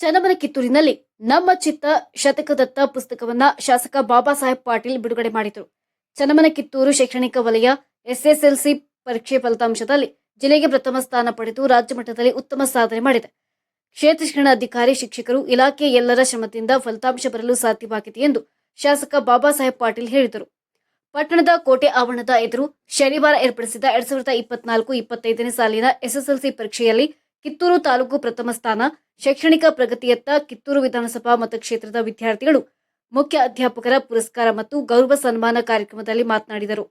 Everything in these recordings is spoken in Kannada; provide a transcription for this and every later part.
ಚನ್ನಮನ ಕಿತ್ತೂರಿನಲ್ಲಿ ನಮ್ಮ ಚಿತ್ತ ಶತಕದತ್ತ ಪುಸ್ತಕವನ್ನ ಶಾಸಕ ಬಾಬಾ ಸಾಹೇಬ್ ಪಾಟೀಲ್ ಬಿಡುಗಡೆ ಮಾಡಿದರು. ಚನ್ನಮನ ಕಿತ್ತೂರು ಶೈಕ್ಷಣಿಕ ವಲಯ, ಎಸ್ಎಸ್ಎಲ್ಸಿ ಪರೀಕ್ಷೆ ಫಲಿತಾಂಶದಲ್ಲಿ ಜಿಲ್ಲೆಗೆ ಪ್ರಥಮ ಸ್ಥಾನ ಪಡೆದು ರಾಜ್ಯ ಮಟ್ಟದಲ್ಲಿ ಉತ್ತಮ ಸಾಧನೆ ಮಾಡಿದೆ. ಕ್ಷೇತ್ರ ಶಿಕ್ಷಣಾಧಿಕಾರಿ ಶಿಕ್ಷಕರು, ಇಲಾಖೆ ಎಲ್ಲರ ಶ್ರಮದಿಂದ ಫಲಿತಾಂಶ ಬರಲು ಸಾಧ್ಯವಾಗಿದೆ ಎಂದು ಶಾಸಕ ಬಾಬಾ ಸಾಹೇಬ್ ಪಾಟೀಲ್ ಹೇಳಿದರು. ಪಟ್ಟಣದ ಕೋಟೆ ಆವರಣದ ಎದುರು ಶನಿವಾರ ಏರ್ಪಡಿಸಿದ ಎರಡ್ ಸಾವಿರದ ಇಪ್ಪತ್ನಾಲ್ಕು ಇಪ್ಪತ್ತೈದನೇ ಸಾಲಿನ ಎಸ್ಎಸ್ಎಲ್ಸಿ ಪರೀಕ್ಷೆಯಲ್ಲಿ ಕಿತ್ತೂರು ತಾಲೂಕು ಪ್ರಥಮ ಸ್ಥಾನ, ಶೈಕ್ಷಣಿಕ ಪ್ರಗತಿಯತ್ತ ಕಿತ್ತೂರು ವಿಧಾನಸಭಾ ಮತಕ್ಷೇತ್ರದ ವಿದ್ಯಾರ್ಥಿಗಳು ಮುಖ್ಯ ಅಧ್ಯಾಪಕರ ಪುರಸ್ಕಾರ ಮತ್ತು ಗೌರವ ಸನ್ಮಾನ ಕಾರ್ಯಕ್ರಮದಲ್ಲಿ ಮಾತನಾಡಿದರು.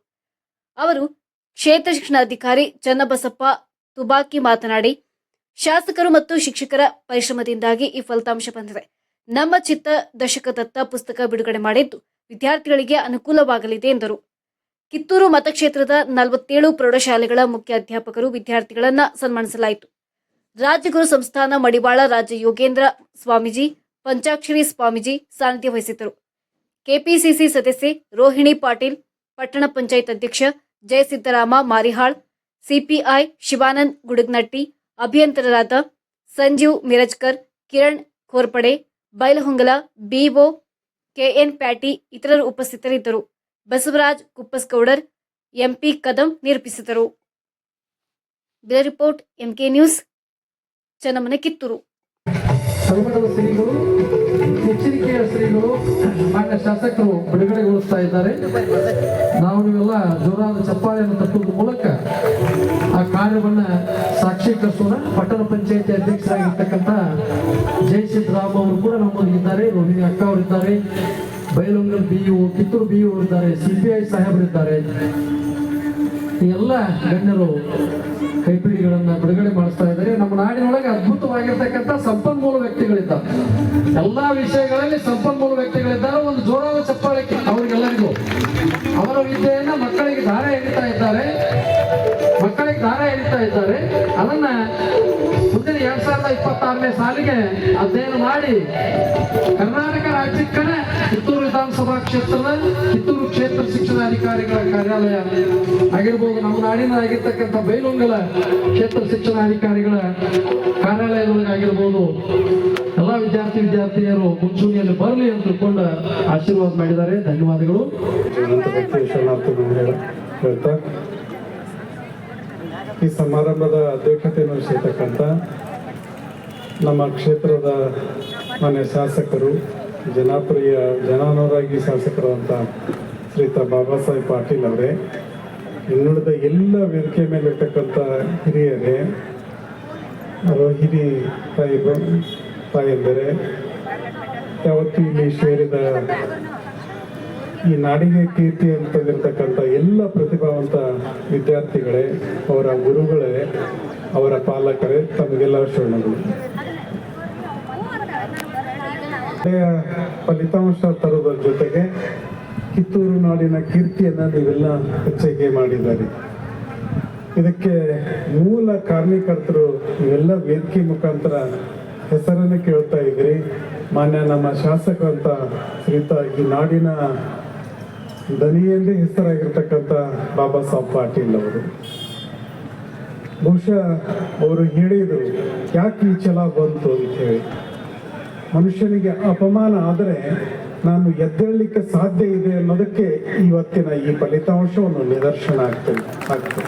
ಅವರು ಕ್ಷೇತ್ರ ಶಿಕ್ಷಣಾಧಿಕಾರಿ ಚನ್ನಬಸಪ್ಪ ತುಬಾಕಿ ಮಾತನಾಡಿ, ಶಾಸಕರು ಮತ್ತು ಶಿಕ್ಷಕರ ಪರಿಶ್ರಮದಿಂದಾಗಿ ಈ ಫಲಿತಾಂಶ ಬಂದಿದೆ. ನಮ್ಮ ಚಿತ್ತ ದಶಕದತ್ತ ಪುಸ್ತಕ ಬಿಡುಗಡೆ ಮಾಡಿದ್ದು ವಿದ್ಯಾರ್ಥಿಗಳಿಗೆ ಅನುಕೂಲವಾಗಲಿದೆ ಎಂದರು. ಕಿತ್ತೂರು ಮತಕ್ಷೇತ್ರದ ನಲವತ್ತೇಳು ಪ್ರೌಢಶಾಲೆಗಳ ಮುಖ್ಯ ಅಧ್ಯಾಪಕರು ವಿದ್ಯಾರ್ಥಿಗಳನ್ನ ಸನ್ಮಾನಿಸಲಾಯಿತು. ರಾಜಗುರು ಸಂಸ್ಥಾನ ಮಡಿವಾಳ ರಾಜ ಯೋಗೇಂದ್ರ ಸ್ವಾಮೀಜಿ ಪಂಚಾಕ್ಷರಿ ಸ್ವಾಮೀಜಿ ಸಾನ್ನಿಧ್ಯ ವಹಿಸಿದ್ದರು ಕೆಪಿಸಿಸಿ ಸದಸ್ಯೆ ರೋಹಿಣಿ ಪಾಟೀಲ್ ಪಟ್ಟಣ ಪಂಚಾಯತ್ ಅಧ್ಯಕ್ಷ ಜಯಸಿದ್ದರಾಮ ಮಾರಿಹಾಳ್ ಸಿಪಿಐ ಶಿವಾನಂದ್ ಗುಡುಗ್ನಟ್ಟಿ ಅಭಿಯಂತರರಾದ ಸಂಜೀವ್ ಮಿರಜ್ಕರ್ ಕಿರಣ್ ಖೋರ್ಪಡೆ ಬೈಲಹೊಂಗಲ ಬಿಒ ಕೆಎನ್ ಪ್ಯಾಟಿ ಇತರರು ಉಪಸ್ಥಿತರಿದ್ದರು ಬಸವರಾಜ್ ಕುಪ್ಪಸ್ಗೌಡರ್ ಎಂಪಿ ಕದಂ ನಿರೂಪಿಸಿದರು bureau report MK news Channamane Kittur. ಎಚ್ಚರಿಕೆಯ ಶ್ರೀಗಳು ಮಾನ್ಯ ಶಾಸಕರು ಬಿಡುಗಡೆಗೊಳಿಸ್ತಾ ಇದ್ದಾರೆ. ನಾವು ನೀವೆಲ್ಲ ಜೋರಾದ ಚಪ್ಪಾಳೆಯನ್ನು ತಟ್ಟುವುದರ ಮೂಲಕ ಆ ಕಾರ್ಯವನ್ನ ಸಾಕ್ಷೀಕರಿಸೋಣ. ಪಟ್ಟಣ ಪಂಚಾಯತಿ ಅಧ್ಯಕ್ಷರಾಗಿರ್ತಕ್ಕಂಥ ಜಯ ಸಿದ್ದರಾಮ್ ಅವರು ಕೂಡ ನಮ್ಮೊಂದಿಗಿದ್ದಾರೆ ರೋಹಿಣಿ ಅಕ್ಕ ಅವರಿದ್ದಾರೆ. Bailhongal B E Kittur B ಇದ್ದಾರೆ ಸಿ ಪಿ ಐ ಸಾಹೇಬರಿದ್ದಾರೆ. ಎಲ್ಲ ಗಣ್ಯರು ಕೈಪಿಡಿಗಳನ್ನ ಬಿಡುಗಡೆ ಮಾಡಿಸ್ತಾ ಇದ್ದಾರೆ. ನಮ್ಮ ನಾಡಿನೊಳಗೆ ಅದ್ಭುತವಾಗಿರ್ತಕ್ಕಂಥ ಸಂಪನ್ಮೂಲ ವ್ಯಕ್ತಿಗಳಿದ್ದಾರೆ. ಎಲ್ಲಾ ವಿಷಯಗಳಲ್ಲಿ ಸಂಪನ್ಮೂಲ ವ್ಯಕ್ತಿಗಳಿದ್ದಾರೆ. ಒಂದು ಜೋರಾದ ಚಪ್ಪಾಳೆ ಅವರಿಗೆಲ್ಲರಿಗೂ. ಅವರ ವಿದ್ಯೆಯನ್ನ ಮಕ್ಕಳಿಗೆ ದಾರ ಎರಿತಾ ಇದ್ದಾರೆ. ಮಕ್ಕಳಿಗೆ ದಾರ ಎರಿತಾ ಇದ್ದಾರೆ. ಅದನ್ನ ಇಪ್ಪತ್ತಾರನೇ ಸಾಲಿಗೆ ಅಧ್ಯಯನ ಮಾಡಿ ಕರ್ನಾಟಕ ರಾಜ್ಯಕ್ಕೆ ಕಿತ್ತೂರು ವಿಧಾನಸಭಾ ಕ್ಷೇತ್ರದ ಕಿತ್ತೂರು ಕ್ಷೇತ್ರ ಶಿಕ್ಷಣಾಧಿಕಾರಿಗಳ ಕಾರ್ಯಾಲಯ ಆಗಿರ್ಬೋದು. ನಮ್ಮ ನಾಡಿನ ಆಗಿರ್ತಕ್ಕಂಥ ಬೈಲೊಂಗಲ ಕ್ಷೇತ್ರ ಶಿಕ್ಷಣಾಧಿಕಾರಿಗಳ ಅಧಿಕಾರಿಗಳ ಕಾರ್ಯಾಲಯದೊಳಗಾಗಿರ್ಬೋದು ಎಲ್ಲ ವಿದ್ಯಾರ್ಥಿ ವಿದ್ಯಾರ್ಥಿನಿಯರು ಮುಂಚೂಣಿಯಲ್ಲಿ ಬರಲಿ ಅಂತ ತಿಳ್ಕೊಂಡು ಆಶೀರ್ವಾದ ಮಾಡಿದ್ದಾರೆ. ಧನ್ಯವಾದಗಳು. ಈ ಸಮಾರಂಭದ ಅಧ್ಯಕ್ಷತೆಯನ್ನು ವಹಿಸಿರ್ತಕ್ಕಂಥ ನಮ್ಮ ಕ್ಷೇತ್ರದ ಮನೆ ಶಾಸಕರು, ಜನಪ್ರಿಯ, ಜನಾನುರಾಗಿ ಶಾಸಕರಾದಂಥ ಶ್ರೀತ ಬಾಬಾ ಸಾಹೇಬ್ ಪಾಟೀಲ್ ಅವರೇ, ಇನ್ನುಳಿದ ಎಲ್ಲ ವೇದಿಕೆ ಮೇಲಿರ್ತಕ್ಕಂಥ ಹಿರಿಯರೇ, ರೋಹಿಣಿ ತಾಯಿ ತಾಯಂದರೆ, ಯಾವತ್ತೂ ಇಲ್ಲಿ ಸೇರಿದ ಈ ನಾಡಿಗೆ ಕೀರ್ತಿ ಅಂತ ತಂದಿರತಕ್ಕಂಥ ಎಲ್ಲ ಪ್ರತಿಭಾವಂತ ವಿದ್ಯಾರ್ಥಿಗಳೇ, ಅವರ ಗುರುಗಳೇ, ಅವರ ಪಾಲಕರೇ, ತಮಗೆಲ್ಲ ಶರಣಗಳು ಫಲಿತಾಂಶ ತರೋದ್ರ ಜೊತೆಗೆ ಕಿತ್ತೂರು ನಾಡಿನ ಕೀರ್ತಿಯನ್ನ ನೀವೆಲ್ಲ ಹೆಚ್ಚಿಗೆ ಮಾಡಿದ್ದಾರೆ. ಇದಕ್ಕೆ ಮೂಲ ಕಾರ್ಮಿಕರ್ತರು ಇವೆಲ್ಲ ವೇದಿಕೆ ಮುಖಾಂತರ ಹೆಸರನ್ನು ಕೇಳ್ತಾ ಇದ್ರಿ ಮಾನ್ಯ ನಮ್ಮ ಶಾಸಕರಂತ ಶ್ರೀತ ಈ ನಾಡಿನ ದನಿಯಲ್ಲಿ ಹೆಸರಾಗಿರ್ತಕ್ಕಂಥ ಬಾಬಾ ಸಾಹೇಬ್ ಪಾಟೀಲ್ ಅವರು. ಬಹುಶಃ ಅವರು ಹೇಳಿದರು, ಯಾಕೆ ಈ ಛಲ ಬಂತು? ಅಂತ ಹೇಳಿ. ಮನುಷ್ಯನಿಗೆ ಅಪಮಾನ ಆದರೆ ನಾನು ಎದ್ದೇಳಲಿಕ್ಕೆ ಸಾಧ್ಯ ಇದೆ ಅನ್ನೋದಕ್ಕೆ ಇವತ್ತಿನ ಈ ಫಲಿತಾಂಶವನ್ನು ನಿದರ್ಶನ ಆಗ್ತದೆ. ಆಗ್ತದೆ.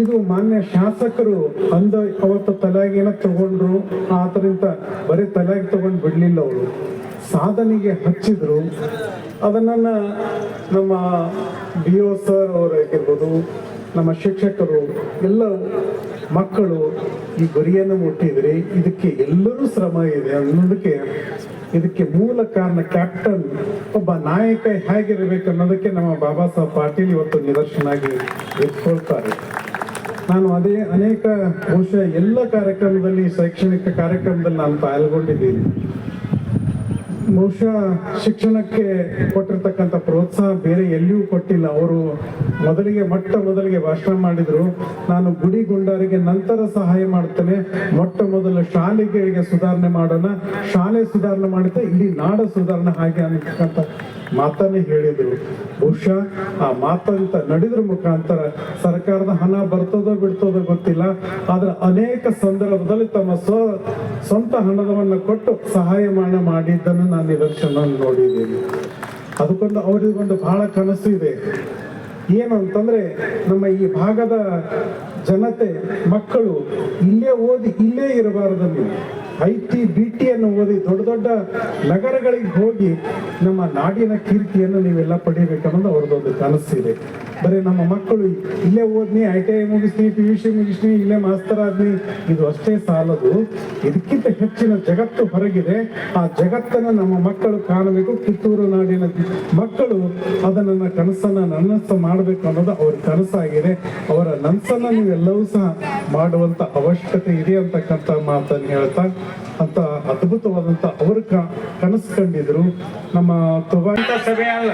ಇದು ಮಾನ್ಯ ಶಾಸಕರು ಅಂದ ಅವತ್ತು ತಲೆಯಾಗೇನ ತಗೊಂಡ್ರು ಆತರಿಂದ ಬರೀ ತಲೆಗೆ ತಗೊಂಡು ಬಿಡಲಿಲ್ಲ ಅವರು. ಸಾಧನೆಗೆ ಹಚ್ಚಿದ್ರು. ಅದನ್ನ ನಮ್ಮ ಬಿ ಒ ಸರ್ ಅವರಾಗಿರ್ಬೋದು, ನಮ್ಮ ಶಿಕ್ಷಕರು, ಎಲ್ಲ ಮಕ್ಕಳು ಈ ಗುರಿಯನ್ನು ಮುಟ್ಟಿದ್ರಿ ಇದಕ್ಕೆ ಎಲ್ಲರೂ ಶ್ರಮ ಇದೆ ಅನ್ನೋದಕ್ಕೆ ಇದಕ್ಕೆ ಮೂಲ ಕಾರಣ ಕ್ಯಾಪ್ಟನ್ ಒಬ್ಬ ನಾಯಕ ಹೇಗಿರಬೇಕು ಅನ್ನೋದಕ್ಕೆ ನಮ್ಮ ಬಾಬಾ ಸಾಹೇಬ್ ಪಾಟೀಲ್ ಇವತ್ತು ನಿದರ್ಶನ ಆಗಿ ಎತ್ಕೊಳ್ತಾರೆ. ನಾನು ಅದೇ ಅನೇಕ ಬಹುಶಃ ಎಲ್ಲ ಕಾರ್ಯಕ್ರಮದಲ್ಲಿ, ಶೈಕ್ಷಣಿಕ ಕಾರ್ಯಕ್ರಮದಲ್ಲಿ ನಾನು ಪಾಲ್ಗೊಂಡಿದ್ದೀನಿ. ಬಹುಶಃ ಶಿಕ್ಷಣಕ್ಕೆ ಕೊಟ್ಟಿರ್ತಕ್ಕಂಥ ಪ್ರೋತ್ಸಾಹ ಬೇರೆ ಎಲ್ಲಿಯೂ ಕೊಟ್ಟಿಲ್ಲ. ಅವರು ಮೊದಲಿಗೆ, ಮೊಟ್ಟ ಮೊದಲಿಗೆ ಭಾಷಣ ಮಾಡಿದ್ರು. ನಾನು ಗುಡಿ ಗುಂಡಾರಿಗೆ ನಂತರ ಸಹಾಯ ಮಾಡ್ತೇನೆ. ಮೊಟ್ಟ ಮೊದಲ ಶಾಲೆಗಳಿಗೆ ಸುಧಾರಣೆ ಮಾಡೋಣ. ಶಾಲೆ ಸುಧಾರಣೆ ಮಾಡುತ್ತೆ. ಇಡೀ ನಾಡ ಸುಧಾರಣೆ ಹಾಗೆ ಅನ್ನತಕ್ಕಂಥ ಮಾತನ್ನೇ ಹೇಳಿದರು. ಬಹುಶಃ ಆ ಮಾತಂತ ನಡೆದ್ರ ಮುಖಾಂತರ ಸರ್ಕಾರದ ಹಣ ಬರ್ತದೋ ಬಿಡ್ತದೋ ಗೊತ್ತಿಲ್ಲ. ಆದರೆ ಅನೇಕ ಸಂದರ್ಭದಲ್ಲಿ ತಮ್ಮ ಸ್ವ, ಸ್ವಂತ ಹಣದವನ್ನ ಕೊಟ್ಟು ಸಹಾಯ ಮಾಡ ಮಾಡಿದ್ದನ್ನು ನಾನು ನಿದರ್ಶನ ನೋಡಿದ್ದೀನಿ. ಅದಕ್ಕೊಂದು ಅವರಿಗೊಂದು ಬಹಳ ಕನಸು ಇದೆ. ಏನು ಅಂತಂದ್ರೆ, ನಮ್ಮ ಈ ಭಾಗದ ಜನತೆ, ಮಕ್ಕಳು ಇಲ್ಲೇ ಓದಿ ಇಲ್ಲೇ ಇರಬಾರದು ನೀವು ಐ ಟಿ, ಬಿ ಟಿಯನ್ನು ಓದಿ ದೊಡ್ಡ ದೊಡ್ಡ ನಗರಗಳಿಗೆ ಹೋಗಿ ನಮ್ಮ ನಾಡಿನ ಕೀರ್ತಿಯನ್ನು ನೀವೆಲ್ಲ ಪಡಿಬೇಕನ್ನೋದು ಅವ್ರದ್ದೊಂದು ಕನಸಿದೆ. ಬರೀ ನಮ್ಮ ಮಕ್ಕಳು ಇಲ್ಲೇ ಓದ್ನಿ ಐ ಟಿ ಐ ಮುಗಿಸ್ನಿ ಪಿ ಯು ಸಿ ಮುಗಿಸ್ನಿ, ಇಲ್ಲೇ ಮಾಸ್ತರ್ ಆದ್ನಿ. ಇದು ಅಷ್ಟೇ ಸಾಲದು. ಇದಕ್ಕಿಂತ ಹೆಚ್ಚಿನ ಜಗತ್ತು ಹೊರಗಿದೆ. ಆ ಜಗತ್ತನ್ನು ನಮ್ಮ ಮಕ್ಕಳು ಕಾಣಬೇಕು, ಕಿತ್ತೂರು ನಾಡಿನ ಮಕ್ಕಳು ಅದನ್ನ ಕನಸನ್ನ ನನಸು ಮಾಡಬೇಕು ಅನ್ನೋದು ಅವ್ರ ಕನಸಾಗಿದೆ. ಅವರ ನನ್ಸನ್ನ ನೀವೆಲ್ಲವೂ ಸಹ ಮಾಡುವಂತ ಅವಶ್ಯಕತೆ ಇದೆ ಅಂತಕ್ಕಂಥ ಮಾತನ್ನು ಹೇಳ್ತಾ ಅಂತ ಅದ್ಭುತವಾದಂತ ಅವರು ಕನಸು ಕಂಡಿದ್ರು. ನಮ್ಮ ತಗೊಂಡ ಸಭೆ ಅಲ್ಲ.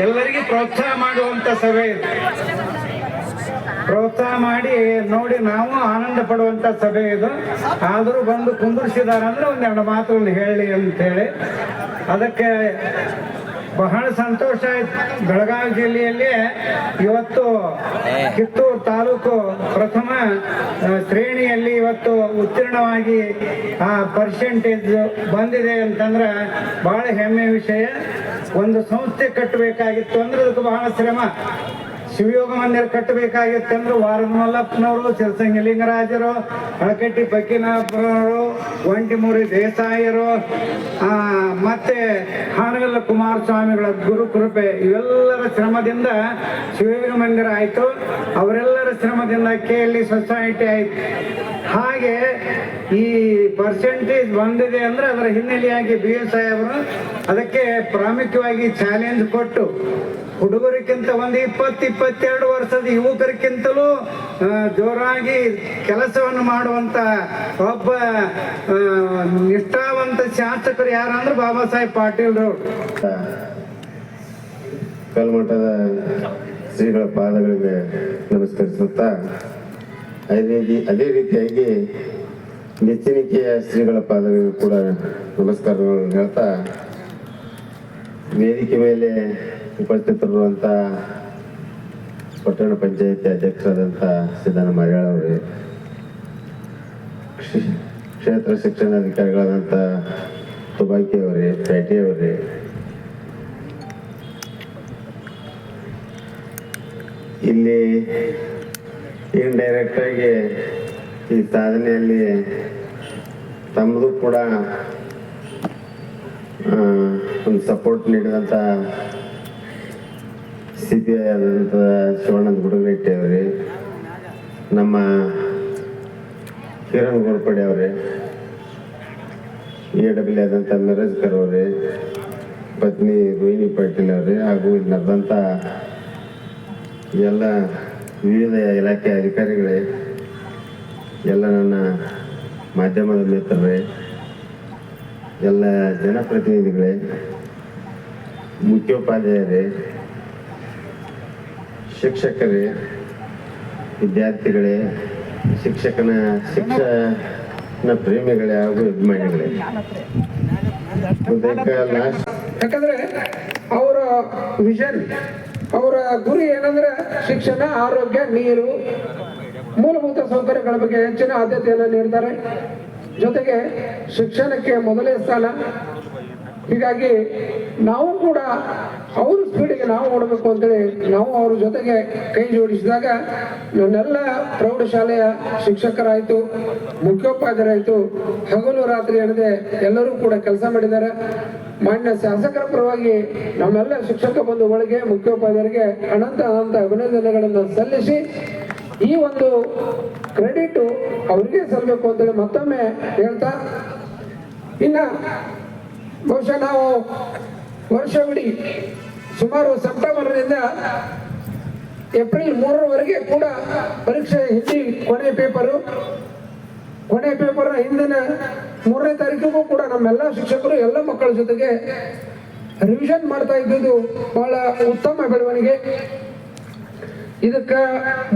ಎಲ್ಲರಿಗೂ ಪ್ರೋತ್ಸಾಹ ಮಾಡುವಂತ ಸಭೆ ಇದು. ಪ್ರೋತ್ಸಾಹ ಮಾಡಿ ನೋಡಿ ನಾವು ಆನಂದ ಪಡುವಂತ ಸಭೆ ಇದು. ಆದರೂ ಬಂದು ಕುಂದಿರ್ಸಿದಾರೆ ಅಂದ್ರೆ ಒಂದೆರಡು ಮಾತುಗಳನ್ನು ಹೇಳಿ ಅಂತೇಳಿ. ಅದಕ್ಕೆ ಬಹಳ ಸಂತೋಷ ಆಯ್ತು. ಬೆಳಗಾವಿ ಜಿಲ್ಲೆಯಲ್ಲಿ ಇವತ್ತು ಕಿತ್ತೂರು ತಾಲೂಕು ಪ್ರಥಮ ಶ್ರೇಣಿಯಲ್ಲಿ ಇವತ್ತು ಉತ್ತೀರ್ಣವಾಗಿ ಆ ಪರ್ಸೆಂಟೇಜ್ ಬಂದಿದೆ ಅಂತಂದ್ರೆ ಬಹಳ ಹೆಮ್ಮೆ ವಿಷಯ. ಒಂದು ಸಂಸ್ಥೆ ಕಟ್ಟಬೇಕಾಗಿತ್ತು ಅಂದ್ರೆ ಅದಕ್ಕೆ ಬಹಳ ಶ್ರಮ. ಶಿವಯೋಗ ಮಂದಿರ ಕಟ್ಟಬೇಕಾಗಿತ್ತು ಅಂದ್ರೆ ವಾರದ ಮಲ್ಲಪ್ಪನವರು, ಶಿರಸಂಗಿ ಲಿಂಗರಾಜರು, ಅಳಕಟ್ಟಿ ಬಕ್ಕಿನಾಪುರವರು ಒಂಟಿಮೂರಿ ದೇಸಾಯರು ಮತ್ತೆ ಹಾನಗಲ್ಲ ಕುಮಾರಸ್ವಾಮಿಗಳ ಗುರು ಕೃಪೆ ಇವೆಲ್ಲರ ಶ್ರಮದಿಂದ ಶಿವಯೋಗ ಮಂದಿರ ಆಯ್ತು. ಅವರೆಲ್ಲರ ಶ್ರಮದಿಂದ ಕೆ ಎಲ್ ಸೊಸೈಟಿ ಆಯ್ತು. ಹಾಗೆ ಈ ಪರ್ಸೆಂಟೇಜ್ ಬಂದಿದೆ ಅಂದ್ರೆ ಅದರ ಹಿನ್ನೆಲೆಯಾಗಿ ಬಿ ಎಸ್ ಸಾಹೇಬರು ಅದಕ್ಕೆ ಪ್ರಾಮುಖ್ಯವಾಗಿ ಚಾಲೆಂಜ್ ಕೊಟ್ಟು ಹುಡುಗರಿಗಿಂತ ಒಂದು ಇಪ್ಪತ್ತು, ಇಪ್ಪತ್ತೆರಡು ವರ್ಷದ ಯುವಕರಿಗಿಂತಲೂ ಜೋರಾಗಿ ಕೆಲಸವನ್ನು ಮಾಡುವಂತ ಒಬ್ಬ ನಿಷ್ಠಾವಂತ ಶಾಸಕರು ಯಾರಂದ್ರೆ ಬಾಬಾ ಸಾಹೇಬ್ ಪಾಟೀಲ್ ರವರು. ಕಲ್ಮಠದ ಶ್ರೀಗಳ ಪಾದಗಳಿಗೆ ನಮಸ್ಕರಿಸುತ್ತಾ, ಅದೇ ರೀತಿ, ಅದೇ ರೀತಿಯಾಗಿ ನೆಚ್ಚಿನಿಕೆಯ ಶ್ರೀಗಳ ಪಾದಗಳಿಗೂ ಕೂಡ ನಮಸ್ಕಾರಗಳನ್ನು ಹೇಳ್ತಾ, ವೇದಿಕೆ ಮೇಲೆ ಉಪಸ್ಥಿತರಿರುವಂಥ ಪಟ್ಟಣ ಪಂಚಾಯಿತಿ ಅಧ್ಯಕ್ಷರಾದಂಥ ಸಿದ್ದನ ಮರ್ಯಾಳ ಅವರೇ, ಕ್ಷಿ- ಕ್ಷೇತ್ರ ಶಿಕ್ಷಣಾಧಿಕಾರಿಗಳಾದಂಥ ತುಬಾಕಿ ಅವರೇ ಪೇಟೆ ಅವರೇ, ಇಲ್ಲಿ ಇಂಡೈರೆಕ್ಟ್ ಆಗಿ ಈ ಸಾಧನೆಯಲ್ಲಿ ತಮ್ಮದು ಕೂಡ ಒಂದು ಸಪೋರ್ಟ್ ನೀಡಿದಂಥ ಸಿ ಪಿ ಐ ಆದಂಥ ಶಿವಾನಂದ ಗುಡುಗರೆಡ್ಡಿ ಅವರೇ ನಮ್ಮ ಕಿರಣ್ ಗೋರ್ಪಡೆ ಅವರೇ, ಎ ಡಬ್ಲ್ಯೂ ಆದಂಥ ಮಿರಜ್ಕರ್ ಅವರೇ, ಪತ್ನಿ ರೋಹಿಣಿ ಪಾಟೀಲ್ ಅವರೇ ಹಾಗೂ ಇಲ್ಲಿ ನಡೆದಂಥ ಎಲ್ಲ ವಿವಿಧ ಇಲಾಖೆ ಅಧಿಕಾರಿಗಳೇ, ಎಲ್ಲ ನನ್ನ ಮಾಧ್ಯಮದ ಮಿತ್ರರೇ, ಎಲ್ಲ ಜನಪ್ರತಿನಿಧಿಗಳೇ, ಮುಖ್ಯೋಪಾಧ್ಯಾಯರೇ ಶಿಕ್ಷಕರೇ, ವಿದ್ಯಾರ್ಥಿಗಳೇ, ಶಿಕ್ಷಕನ ಶಿಕ್ಷಣ ಪ್ರೇಮಿಗಳೇ ಹಾಗೂ ಅಭಿಮಾನಿಗಳೇ ಯಾಕಂದ್ರೆ ಅವರ ವಿಷನ್, ಅವರ ಗುರಿ ಏನಂದ್ರೆ ಶಿಕ್ಷಣ, ಆರೋಗ್ಯ, ನೀರು, ಮೂಲಭೂತ ಸೌಕರ್ಯಗಳ ಬಗ್ಗೆ ಹೆಚ್ಚಿನ ಆದ್ಯತೆಯನ್ನು ನೀಡ್ತಾರೆ. ಜೊತೆಗೆ ಶಿಕ್ಷಣಕ್ಕೆ ಮೊದಲೇ ಸ್ಥಾನ ಹೀಗಾಗಿ ನಾವು ಕೂಡ ಅವ್ರ ಸ್ಪೀಡಿಗೆ ನಾವು ಓಡಬೇಕು ಅಂತೇಳಿ ನಾವು ಅವ್ರ ಜೊತೆಗೆ ಕೈ ಜೋಡಿಸಿದಾಗ ನನ್ನೆಲ್ಲ ಪ್ರೌಢಶಾಲೆಯ ಶಿಕ್ಷಕರಾಯಿತು, ಮುಖ್ಯೋಪಾಧ್ಯಾಯರಾಯಿತು, ಹಗಲು ರಾತ್ರಿ ಎಣದೆ ಎಲ್ಲರೂ ಕೂಡ ಕೆಲಸ ಮಾಡಿದ್ದಾರೆ. ಮಾನ್ಯ ಶಾಸಕರ ಪರವಾಗಿ ನಮ್ಮೆಲ್ಲ ಶಿಕ್ಷಕ ಬಂಧುಗಳಿಗೆ, ಮುಖ್ಯೋಪಾಧ್ಯಾಯರಿಗೆ ಅನಂತ ಅನಂತ ಅಭಿನಂದನೆಗಳನ್ನು ಸಲ್ಲಿಸಿ ಈ ಒಂದು ಕ್ರೆಡಿಟ್ ಅವರಿಗೆ ಸಲ್ಲಬೇಕು ಅಂತೇಳಿ ಮತ್ತೊಮ್ಮೆ ಹೇಳ್ತಾ, ಇನ್ನ ಬಹುಶಃ ನಾವು ವರ್ಷವಿಡೀ ಸುಮಾರು ಸೆಪ್ಟೆಂಬರ್ನಿಂದ ಏಪ್ರಿಲ್ ಮೂರರವರೆಗೆ ಕೂಡ ಪರೀಕ್ಷೆ ಹಿಂದಿ ಕೊನೆ ಪೇಪರು. ಕೊನೆ ಪೇಪರ್ ಹಿಂದಿನ ಮೂರನೇ ತಾರೀಕಿಗೂ ಕೂಡ ನಮ್ಮೆಲ್ಲ ಶಿಕ್ಷಕರು, ಎಲ್ಲ ಮಕ್ಕಳ ಜೊತೆಗೆ ರಿವಿಷನ್ ಮಾಡ್ತಾ ಇದ್ದುದು ಬಹಳ ಉತ್ತಮ ಬೆಳವಣಿಗೆ. ಇದಕ್ಕೆ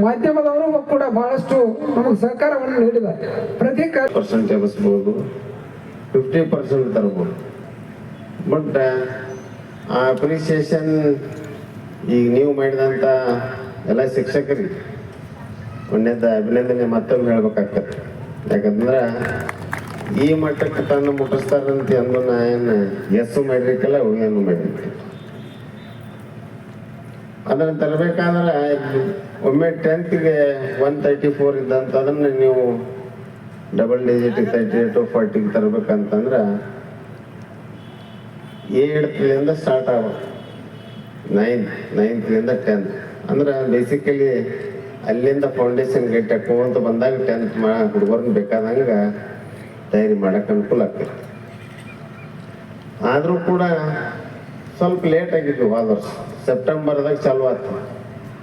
ಮಾಧ್ಯಮದವರು ಕೂಡ ಬಹಳಷ್ಟು ನಮಗೆ ಸಹಕಾರವನ್ನು ನೀಡಿದ್ದಾರೆ. ಪ್ರತಿ ಪರ್ಸೆಂಟ್ ಫಿಫ್ಟಿ ಪರ್ಸೆಂಟ್ ತರ್ಬೋದು. ಬಟ್ ಆ ಅಪ್ರಿಸಿಯೇಷನ್ ಈಗ ನೀವು ಮಾಡಿದಂಥ ಎಲ್ಲ ಶಿಕ್ಷಕರಿಗೆ ಒಂದೇದ ಅಭಿನಂದನೆ ಮತ್ತೊಮ್ಮೆ ಹೇಳ್ಬೇಕಾಗ್ತದೆ. ಯಾಕಂದ್ರೆ ಈ ಮಟ್ಟಕ್ಕೆ ತಂದು ಮುಟ್ಟಿಸ್ತಾರಂತ ಅಂದು ನಾ ಏನು ಎಸ್ಸು ಮಾಡಿರ್ಕಿಲ್ಲ ಏನು ಮಾಡಿರ್ತೀನಿ ಅದನ್ನು ತರಬೇಕಾದ್ರೆ ಒಮ್ಮೆ ಟೆಂತ್ಗೆ ಒನ್ ತರ್ಟಿ ಫೋರ್ ಇದ್ದಂತ ಅದನ್ನ ನೀವು ಡಬಲ್ ಡಿಜಿಟ್ ತರ್ಟಿ ಏಟ್ ಫಾರ್ಟಿಗೆ ತರಬೇಕಂತಂದ್ರೆ ಏಳ್ತ್ಲಿಂದ ಸ್ಟಾರ್ಟ್ ಆಗ್ಬೇಕು ನೈನ್ತ್ ನೈನ್ತ್ಲಿಂದ ಟೆಂತ್ ಅಂದ್ರೆ ಬೇಸಿಕಲಿ ಅಲ್ಲಿಂದ ಫೌಂಡೇಶನ್ ಗಟ್ಟಿ ಅಂತ ಬಂದಾಗ ಟೆಂತ್ ಮಾ ಹುಡುಗರನ್ನ ಬೇಕಾದಂಗೆ ತಯಾರಿ ಮಾಡಕ್ಕೆ ಅನುಕೂಲ ಆಗ್ತದೆ ಆದರೂ ಕೂಡ ಸ್ವಲ್ಪ ಲೇಟ್ ಆಗಿದ್ವಿ ಹೋದ ವರ್ಷ. ಸೆಪ್ಟೆಂಬರ್ದಾಗ ಚಾಲು ಆಯ್ತು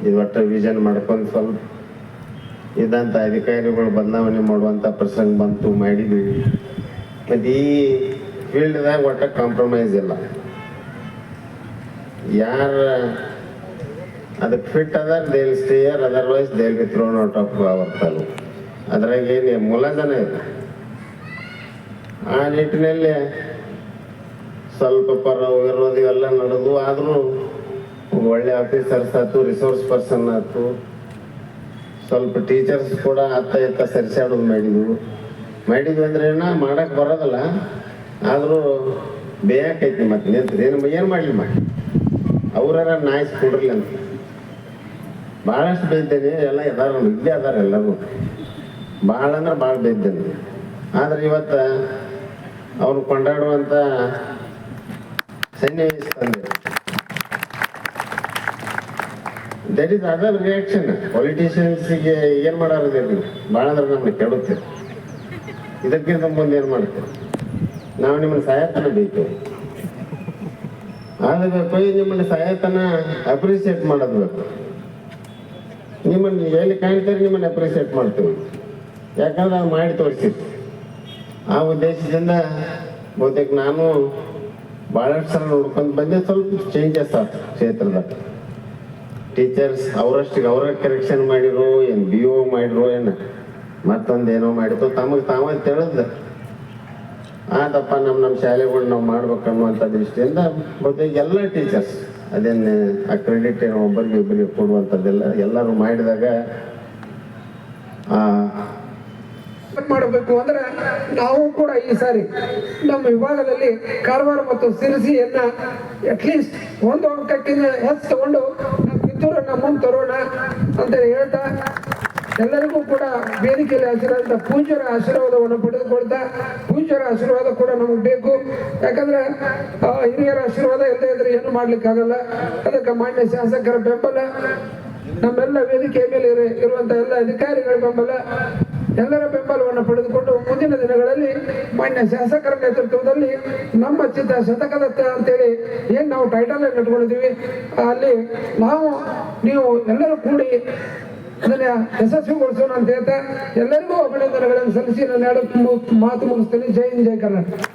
ಇದು ಒಟ್ಟು ವಿಷನ್ ಮಾಡ್ಕೊಂಡು ಸ್ವಲ್ಪ ಇದ್ದಂಥ ಅಧಿಕಾರಿಗಳು ಬದಲಾವಣೆ ಮಾಡುವಂಥ ಪ್ರಸಂಗ ಬಂತು, ಮಾಡಿದ್ವಿ. ಮತ್ತು ಈ ಫೀಲ್ಡ್ದಾಗ ಒಟ್ಟ ಕಾಂಪ್ರಮೈಸ್ ಇಲ್ಲ. ಯಾರ ಅದಕ್ಕೆ fit other they'll stay here otherwise they'll be thrown out of our ತಲು ಅದ್ರಾಗ ಏನು ಮೂಲಜನ ಇದೆ ಆ ನಿಟ್ಟಿನಲ್ಲಿ ಸ್ವಲ್ಪ ಪರ ಇವೆಲ್ಲ ನಡೆದು, ಆದರೂ ಒಳ್ಳೆ ಆಫೀಸರ್ಸ್ ಆಯ್ತು ರಿಸೋರ್ಸ್ ಪರ್ಸನ್ ಆಯ್ತು, ಸ್ವಲ್ಪ ಟೀಚರ್ಸ್ ಕೂಡ ಅತ್ತ ಇತ್ತ ಸರಿಸಾಡೋದು ಮಾಡಿದ್ವು. ಮಾಡಿದ್ವಿ ಅಂದ್ರೆ ಏನ, ಮಾಡಕ್ ಬರೋದಲ್ಲ. ಆದರೂ ಬೇಯಾಕೈತಿ ಮತ್ತೆ ನಿಂತ್ರಿ. ಏನು ಏನು ಮಾಡಲಿ ಮಾಡಿ ಅವ್ರಾರ ನಾಯ್ಸ್ ಕೊಡ್ರಲಿ ಅಂತ. ಭಾಳಷ್ಟು ಬೈದ್ದೇನೆ ಎಲ್ಲ ಇದಾರ ವಿದ್ಯೆ ಅದಾರ ಎಲ್ಲರೂ. ಭಾಳ ಅಂದ್ರೆ ಭಾಳ ಬೈದ್ದೇನೆ ಆದ್ರೆ ಇವತ್ತು ಅವ್ರು ಕೊಂಡಾಡುವಂಥ ಸನ್ನಿವೇಶ ತಂದೆ. ದಟ್ ಇಸ್ ಅದರ್ ರಿಯಾಕ್ಷನ್ ಪೊಲಿಟಿಷಿಯನ್ಸ್ಗೆ ಏನು ಮಾಡೋದಿದೆ ನೀವು ಭಾಳ ಅಂದ್ರೆ ನಮ್ಮನ್ನ ಕೆಡುತ್ತೆ. ಇದಕ್ಕಿಂತ ಮುಂದೆ ಏನು ಮಾಡ್ತೀವಿ ನಾವು ನಿಮ್ಮನ್ನ ಸಹಾಯತನ ಬೇಕು? ಆದರೆ ಪೈ ನಿಮ್ಮನ್ನ ಸಹಾಯತನ ಅಪ್ರಿಸಿಯೇಟ್ ಮಾಡೋದು ಬೇಕು. ನಿಮ್ಮನ್ನು ಎಲ್ಲಿ ಕಾಣ್ತೀರಿ, ನಿಮ್ಮನ್ನ ಅಪ್ರಿಸಿಯೇಟ್ ಮಾಡ್ತೀವಿ. ಯಾಕಂದ್ರೆ ಮಾಡಿ ತೋರಿಸಿತ್ತು ಆ ಉದ್ದೇಶದಿಂದ ಬಹುತೇಕ ನಾನು ಭಾಳಷ್ಟು ಸಲ ನೋಡ್ಕೊಂಡು ಬಂದೆ. ಸ್ವಲ್ಪ ಚೇಂಜಸ್ ಆಯ್ತು ಕ್ಷೇತ್ರದಾಗ ಟೀಚರ್ಸ್ ಅವರಷ್ಟಿಗೆ ಅವರ ಕರೆಕ್ಷನ್ ಮಾಡಿರೋ, ಏನು ಬಿ ಒ ಮಾಡಿರೋ, ಏನು ಮತ್ತೊಂದೇನೋ ಮಾಡಿದ್ರು ತಮಗೆ ತಾವೇ ತಿಳಿದ ಆದಪ್ಪ ನಮ್ಮ ನಮ್ಮ ಶಾಲೆಗಳು ನಾವು ಮಾಡ್ಬೇಕು ಅನ್ನುವಂಥ ದೃಷ್ಟಿಯಿಂದ ಬಹುತೇಕ ಎಲ್ಲ ಟೀಚರ್ಸ್ ಅದೇನು ಆ ಕ್ರೆಡಿಟ್ ಒಬ್ಬರಿಗೆ ಒಬ್ಬರಿಗೆ ಕೊಡುವಂಥದ್ದೆಲ್ಲ ಎಲ್ಲರೂ ಮಾಡಿದಾಗ ಮಾಡಬೇಕು ಅಂದ್ರೆ ನಾವು ಕೂಡ ಈ ಸಾರಿ ನಮ್ಮ ವಿಭಾಗದಲ್ಲಿ ಕಾರವಾರ ಮತ್ತು ಸಿರಿಸಿಯನ್ನ ಅಟ್ಲೀಸ್ಟ್ ಒಂದು ಅಂಕಕ್ಕಿಂತ ಹೆಚ್ಚು ತಗೊಂಡು ಕಿತ್ತೂರನ್ನ ಮುಂದೆ ತರೋಣ ಅಂತ ಹೇಳ್ತಾ ಎಲ್ಲರಿಗೂ ಕೂಡ ವೇದಿಕೆಯಲ್ಲಿ ಹಸಿರಾದ ಪೂಜ್ಯರ ಆಶೀರ್ವಾದವನ್ನು ಪಡೆದುಕೊಳ್ತಾ ಪೂಜ್ಯರ ಆಶೀರ್ವಾದ ಕೂಡ ನಮಗೆ ಬೇಕು. ಯಾಕಂದ್ರೆ ಹಿರಿಯರ ಆಶೀರ್ವಾದ ಎಲ್ಲೇ ಇದ್ರೆ ಏನು ಮಾಡ್ಲಿಕ್ಕಾಗಲ್ಲ. ಅದಕ್ಕೆ ಮಾನ್ಯ ಶಾಸಕರ ಬೆಂಬಲ, ನಮ್ಮೆಲ್ಲ ವೇದಿಕೆಯ ಮೇಲೆ ಇರುವಂತಹ ಇರುವಂತ ಎಲ್ಲ ಅಧಿಕಾರಿಗಳ ಬೆಂಬಲ, ಎಲ್ಲರ ಬೆಂಬಲವನ್ನು ಪಡೆದುಕೊಂಡು ಮುಂದಿನ ದಿನಗಳಲ್ಲಿ ಮಾನ್ಯ ಶಾಸಕರ ನೇತೃತ್ವದಲ್ಲಿ ನಮ್ಮ ಚಿತ್ರ ಶತಕದತ್ತ ಅಂತೇಳಿ ಏನು ನಾವು ಟೈಟಲ್ ಇಟ್ಕೊಂಡಿದ್ದೀವಿ, ಅಲ್ಲಿ ನಾವು, ನೀವು ಎಲ್ಲರೂ ಕೂಡಿ ಅದನ್ನ ಯಶಸ್ವಿಗೊಳಿಸೋಣ ಅಂತ ಹೇಳ್ತಾ ಎಲ್ಲರಿಗೂ ಅಭಿನಂದನೆಗಳನ್ನು ಸಲ್ಲಿಸಿ ನನ್ನ ಎರಡು ಮಾತು ಮುಗಿಸ್ತೇನೆ. ಜೈ ಹಿಂದ್, ಜೈ ಕರ್ನಾಟಕ.